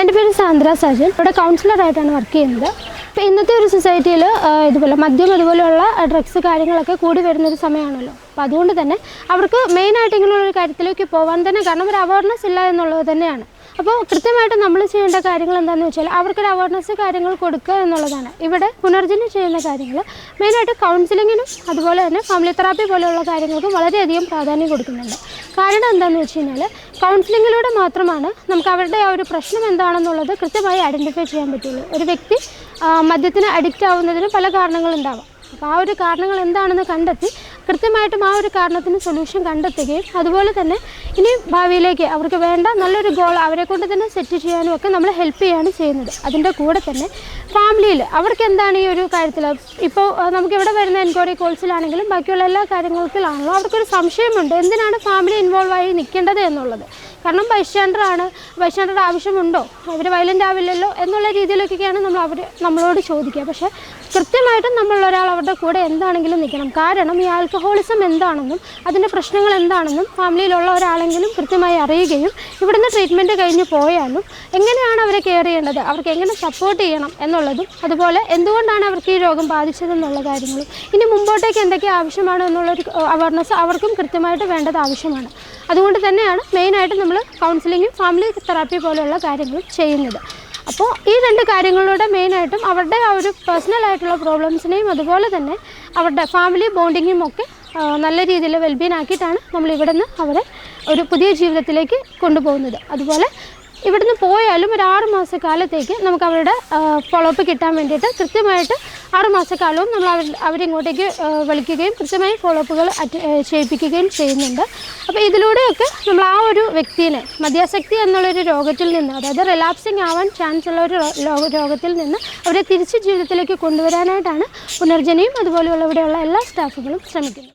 എന്റെ പേര് സാന്ദ്ര സജൻ. ഇവിടെ കൗൺസിലറായിട്ടാണ് വർക്ക് ചെയ്യുന്നത്. അപ്പോൾ ഇന്നത്തെ ഒരു സൊസൈറ്റിയിൽ ഇതുപോലെ മദ്യം അതുപോലെയുള്ള ഡ്രഗ്സ് കാര്യങ്ങളൊക്കെ കൂടി വരുന്നൊരു സമയമാണല്ലോ. അപ്പോൾ അതുകൊണ്ട് തന്നെ അവർക്ക് മെയിനായിട്ട് ഇങ്ങനെയുള്ള ഒരു കാര്യത്തിലേക്ക് പോകാൻ തന്നെ കാരണം ഒരു അവയർനെസ് ഇല്ല എന്നുള്ളത് തന്നെയാണ്. അപ്പോൾ കൃത്യമായിട്ട് നമ്മൾ ചെയ്യേണ്ട കാര്യങ്ങൾ എന്താണെന്ന് വെച്ചാൽ അവർക്കൊരു അവയർനെസ് കാര്യങ്ങൾ കൊടുക്കുക എന്നുള്ളതാണ്. ഇവിടെ പുനർജനം ചെയ്യുന്ന കാര്യങ്ങൾ മെയിനായിട്ട് കൗൺസിലിങ്ങിനും അതുപോലെ തന്നെ ഫാമിലി തെറാപ്പി പോലെയുള്ള കാര്യങ്ങൾക്കും വളരെയധികം പ്രാധാന്യം കൊടുക്കുന്നുണ്ട്. കാരണം എന്താണെന്ന് വെച്ച് കഴിഞ്ഞാൽ കൗൺസിലിങ്ങിലൂടെ മാത്രമാണ് നമുക്ക് അവരുടെ ആ ഒരു പ്രശ്നം എന്താണെന്നുള്ളത് കൃത്യമായി ഐഡന്റിഫൈ ചെയ്യാൻ പറ്റുള്ളൂ. ഒരു വ്യക്തി മദ്യത്തിന് അഡിക്റ്റ് ആവുന്നതിന് പല കാരണങ്ങളുണ്ടാവാം അപ്പോൾ ആ ഒരു കാരണങ്ങൾ എന്താണെന്ന് കണ്ടെത്തി കൃത്യമായിട്ടും ആ ഒരു കാരണത്തിന് സൊല്യൂഷൻ കണ്ടെത്തുകയും അതുപോലെ തന്നെ ഇനി ഭാവിയിലേക്ക് അവർക്ക് വേണ്ട നല്ലൊരു ഗോൾ അവരെ കൊണ്ട് തന്നെ സെറ്റ് ചെയ്യാനും ഒക്കെ നമ്മൾ ഹെൽപ്പ് ചെയ്യാണ് ചെയ്യുന്നത്. അതിന്റെ കൂടെ തന്നെ ഫാമിലിയിൽ അവർക്ക് എന്താണ് ഈ ഒരു കാര്യത്തിൽ? ഇപ്പോൾ നമുക്ക് ഇവിടെ വരുന്ന എൻക്വയറി കോൾസിലാണെങ്കിലും ബാക്കിയുള്ള എല്ലാ കാര്യങ്ങൾക്കിലാണല്ലോ അവർക്കൊരു സംശയമുണ്ട്. എന്തിനാണ് ഫാമിലി ഇൻവോൾവ് നിൽക്കേണ്ടത് എന്നുള്ളത്. കാരണം ബൈസ്റ്റാൻഡർ ആണ് ബൈസ്റ്റാൻഡറുടെ ആവശ്യമുണ്ടോ? അവർ വയലന്റ് ആവില്ലല്ലോ എന്നുള്ള രീതിയിലൊക്കെയാണ് നമ്മൾ അവർ നമ്മളോട് ചോദിക്കുക. പക്ഷേ കൃത്യമായിട്ടും നമ്മൾ ഒരാൾ അവരുടെ കൂടെ എന്താണെങ്കിലും നിൽക്കണം. കാരണം ഈ ആൽക്കഹോളിസം എന്താണെന്നും അതിന്റെ പ്രശ്നങ്ങൾ എന്താണെന്നും ഫാമിലിയിലുള്ള ഒരാളെങ്കിലും കൃത്യമായി അറിയുകയും ഇവിടുന്ന് ട്രീറ്റ്മെന്റ് കഴിഞ്ഞ് പോയാലും എങ്ങനെയാണ് അവരെ കെയർ ചെയ്യേണ്ടത്? അവർക്ക് എങ്ങനെ സപ്പോർട്ട് ചെയ്യണം എന്നുള്ളതും അതുപോലെ എന്തുകൊണ്ടാണ് അവർക്ക് ഈ രോഗം ബാധിച്ചതെന്നുള്ള കാര്യങ്ങളും. ഇനി മുമ്പോട്ടേക്ക് എന്തൊക്കെ ആവശ്യമാണ് എന്നുള്ളൊരു അവയർനെസ് അവർക്കും കൃത്യമായിട്ട് വേണ്ടത് ആവശ്യമാണ്. അതുകൊണ്ട് തന്നെയാണ് മെയിനായിട്ട് നമ്മൾ കൗൺസിലിങ്ങും ഫാമിലി തെറാപ്പി പോലെയുള്ള കാര്യങ്ങളും ചെയ്യുന്നത്. അപ്പോൾ ഈ രണ്ട് കാര്യങ്ങളിലൂടെ മെയിനായിട്ടും അവരുടെ ആ ഒരു പേഴ്സണലായിട്ടുള്ള പ്രോബ്ലംസിനെയും അതുപോലെ തന്നെ അവരുടെ ഫാമിലി ബോണ്ടിങ്ങും ഒക്കെ നല്ല രീതിയിൽ വെൽബീൻ ആക്കിയിട്ടാണ് നമ്മൾ ഇവിടെ നിന്ന് അവരെ ഒരു പുതിയ ജീവിതത്തിലേക്ക് കൊണ്ടുപോകുന്നത്. അതുപോലെ ഇവിടുന്ന് പോയാലും ഒരു ആറ് മാസക്കാലത്തേക്ക് നമുക്ക് അവരുടെ ഫോളോ അപ്പ് കിട്ടാൻ വേണ്ടിയിട്ട് കൃത്യമായിട്ട് ആറ് മാസക്കാലവും നമ്മൾ അവർ അവരിങ്ങോട്ടേക്ക് വിളിക്കുകയും കൃത്യമായി ഫോളോ അപ്പുകൾ ചെയ്യിപ്പിക്കുകയും ചെയ്യുന്നുണ്ട്. അപ്പോൾ ഇതിലൂടെയൊക്കെ നമ്മൾ ആ ഒരു വ്യക്തിനെ മദ്യാസക്തി എന്നുള്ളൊരു രോഗത്തിൽ നിന്ന് അതായത് റിലാപ്സിങ് ആവാൻ ചാൻസ് ഉള്ള ഒരു രോഗത്തിൽ നിന്ന് അവരെ തിരിച്ച് ജീവിതത്തിലേക്ക് കൊണ്ടുവരാനായിട്ടാണ് പുനർജനയും അതുപോലെയുള്ള ഇവിടെയുള്ള എല്ലാ സ്റ്റാഫുകളും ശ്രമിക്കുന്നത്.